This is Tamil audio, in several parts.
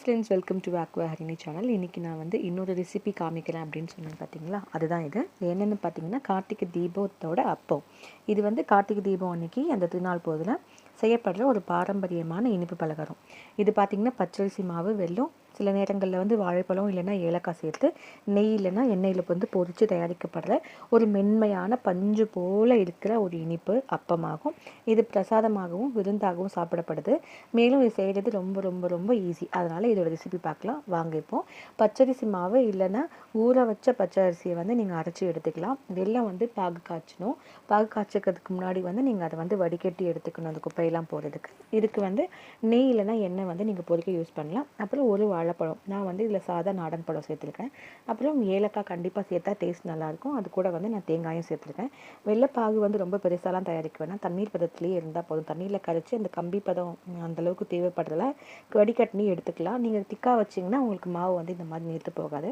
Friends welcome to aqua Harini channel இன்றைக்கி நான் வந்து இன்னொரு ரெசிபி காமிக்கிறேன் அப்படின்னு சொன்னேன் பார்த்தீங்களா அதுதான் இது. என்னென்னு பார்த்தீங்கன்னா கார்த்திகை தீபத்தோட அப்பம். இது வந்து கார்த்திகை தீபம் அன்னைக்கு அந்த திருநாள் போதில் செய்யப்படுற ஒரு பாரம்பரியமான இனிப்பு பலகாரம். இது பார்த்திங்கன்னா பச்சரிசி மாவு வெள்ளம் சில நேரங்களில் வந்து வாழைப்பழம் இல்லைன்னா ஏலக்காய் சேர்த்து நெய் இல்லைன்னா எண்ணெயில் வந்து பொரித்து தயாரிக்கப்படுற ஒரு மென்மையான பஞ்சு போல் இருக்கிற ஒரு இனிப்பு அப்பமாகும். இது பிரசாதமாகவும் விருந்தாகவும் சாப்பிடப்படுது. மேலும் இது செய்கிறது ரொம்ப ரொம்ப ரொம்ப ஈஸி அதனால் இதோட ரெசிபி பார்க்கலாம். வாங்க இப்போ. பச்சரிசி மாவு இல்லைன்னா ஊற வச்ச பச்சரிசியை வந்து நீங்கள் அரைச்சி எடுத்துக்கலாம். வெள்ளம் வந்து பாகு காய்ச்சணும். பாகு காய்ச்சிக்கிறதுக்கு முன்னாடி வந்து நீங்கள் அதை வந்து வடிகட்டி எடுத்துக்கணும். அந்த குப்பையெல்லாம் போகிறதுக்கு இதுக்கு வந்து நெய் இல்லைன்னா எண்ணெய் வந்து நீங்கள் பொறிக்க யூஸ் பண்ணலாம். அப்புறம் ஒரு வாழைப்பழம். நான் வந்து இதில் சாதா நாடன் பழம் சேர்த்துருக்கேன். அப்புறம் ஏலக்காய் கண்டிப்பாக சேர்த்தா டேஸ்ட் நல்லாயிருக்கும். அது கூட வந்து நான் தேங்காயும் சேர்த்துருக்கேன். வெள்ளைப்பாகு வந்து ரொம்ப பெருசாலாம் தயாரிக்க வேணாம். தண்ணீர் பதத்துலேயே இருந்தால் போதும். தண்ணியில் கரைச்சி அந்த கம்பி பதம் அந்தளவுக்கு தேவைப்படுறதில்ல வடிகட்டினி எடுத்துக்கலாம். நீங்கள் திக்காக வச்சிங்கன்னா உங்களுக்கு மாவு வந்து இந்த மாதிரி நீர்த்து போகாது.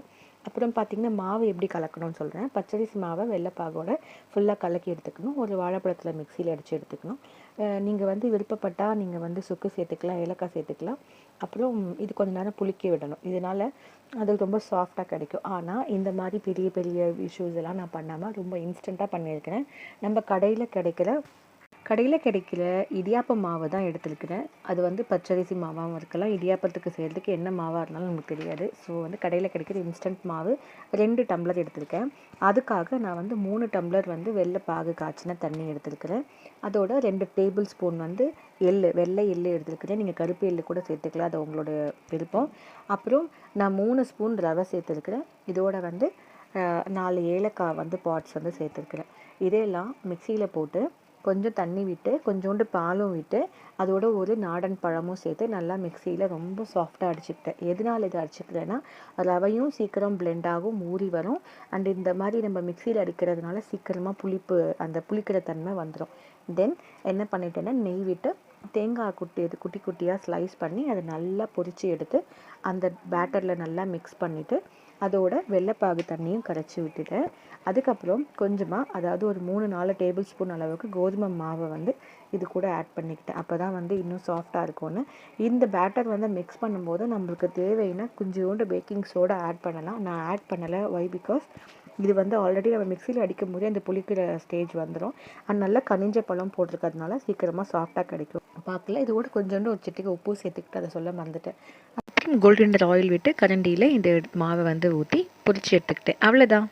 அப்புறம் பார்த்திங்கன்னா மாவு எப்படி கலக்கணும்னு சொல்கிறேன் பச்சரிசி மாவை வெள்ளைப்பாகோட ஃபுல்லாக கலக்கி எடுத்துக்கணும். ஒரு வாழைப்பழத்தில் மிக்சியில் அடித்து எடுத்துக்கணும். நீங்கள் வந்து விருப்பப்பட்டால் நீங்கள் வந்து சுக்கு சேர்த்துக்கலாம் ஏலக்காய் சேர்த்துக்கலாம். அப்புறம் இது கொஞ்ச நேரம் புளிக்க விடணும். இதனால் அது ரொம்ப சாஃப்டாக கிடைக்கும். ஆனால் இந்த மாதிரி பெரிய பெரிய இஷ்யூஸ் எல்லாம் நான் பண்ணாமல் ரொம்ப இன்ஸ்டண்ட்டாக பண்ணியிருக்கிறேன். நம்ம கடையில் கிடைக்கிற கடையில் கிடைக்கிற இடியாப்ப மாவு தான் எடுத்துருக்கிறேன். அது வந்து பச்சரிசி மாவாகவும் இருக்கலாம். இடியாப்பத்துக்கு செய்கிறதுக்கு என்ன மாவாக இருந்தாலும் நமக்கு தெரியாது. ஸோ வந்து கடையில் கிடைக்கிற இன்ஸ்டன்ட் மாவு ரெண்டு டம்ளர் எடுத்திருக்கேன். அதுக்காக நான் வந்து மூணு டம்ளர் வந்து வெள்ளை பாகு காய்ச்சின தண்ணி எடுத்துருக்கிறேன். அதோட ரெண்டு டேபிள் ஸ்பூன் வந்து எள்ளு வெள்ளை எள்ளு எடுத்துருக்கிறேன். நீங்கள் கருப்பு எள்ளு கூட சேர்த்துக்கலாம். அது உங்களோட விருப்பம். அப்புறம் நான் மூணு ஸ்பூன் ரவை சேர்த்துருக்கிறேன். இதோட வந்து நாலு ஏலக்காய் வந்து பாட்ஸ் வந்து சேர்த்துருக்குறேன். இதையெல்லாம் மிக்சியில் போட்டு கொஞ்சம் தண்ணி விட்டு கொஞ்சோண்டு பாலும் விட்டு அதோட ஒரு நாடன் பழமும் சேர்த்து நல்லா மிக்சியில் ரொம்ப சாஃப்டாக அடிச்சுக்கிட்டேன். எதனால் இதை அடிச்சுக்கிறேன்னா ரவையும் சீக்கிரம் பிளெண்ட் ஆகும் ஊறி வரும். அண்ட் இந்த மாதிரி நம்ம மிக்சியில் அடிக்கிறதுனால சீக்கிரமாக புளிப்பு அந்த புளிக்கிற தன்மை வந்துடும் தென் என்ன பண்ணிட்டேன்னா நெய் விட்டு தேங்காய் குட்டி இது குட்டி குட்டியாக ஸ்லைஸ் பண்ணி அதை நல்லா பொரித்து எடுத்து அந்த பேட்டரில் நல்லா மிக்ஸ் பண்ணிவிட்டு அதோட வெள்ளைப்பாகு தண்ணியும் கரைச்சி விட்டுட்டேன். அதுக்கப்புறம் கொஞ்சமாக அதாவது ஒரு மூணு நாலு டேபிள் ஸ்பூன் அளவுக்கு கோதுமை மாவை வந்து இது கூட ஆட் பண்ணிக்கிட்டேன். அப்போ தான் வந்து இன்னும் சாஃப்டாக இருக்கும்னு. இந்த பேட்டர் வந்து மிக்ஸ் பண்ணும்போது நம்மளுக்கு தேவைன்னா கொஞ்சோண்டு பேக்கிங் சோடா ஆட் பண்ணலாம். நான் ஆட் பண்ணலை. ஒய் பிகாஸ் இது வந்து ஆல்ரெடி நம்ம மிக்சியில் அடிக்கும் போதே அந்த புளிக்கிற ஸ்டேஜ் வந்துடும் அண்ட் நல்லா கனிஞ்ச பழம் போட்டிருக்கிறதுனால சீக்கிரமாக சாஃப்டாக கிடைக்கும். பார்க்கல. இது கூட கொஞ்சோண்டு ஒரு சிட்டிக்கு உப்பு சேர்த்துக்கிட்டு அதை சொல்ல மறந்துட்டேன். கோல்டன் ஆயில் விட்டு கரண்டியில் இந்த மாவை வந்து ஊற்றி பொரிச்சு எடுத்துக்கிட்டேன். அவ்வளோதான்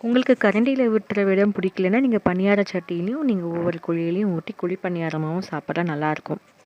உங்களுக்கு கரண்டியில் விட்டுற விடம் பிடிக்கலன்னா நீங்கள் பணியார சட்டியிலையும் நீங்கள் ஒவ்வொரு குழியிலையும் ஊற்றி குழி பணியாரமாகவும் சாப்பிட்றா நல்லாயிருக்கும்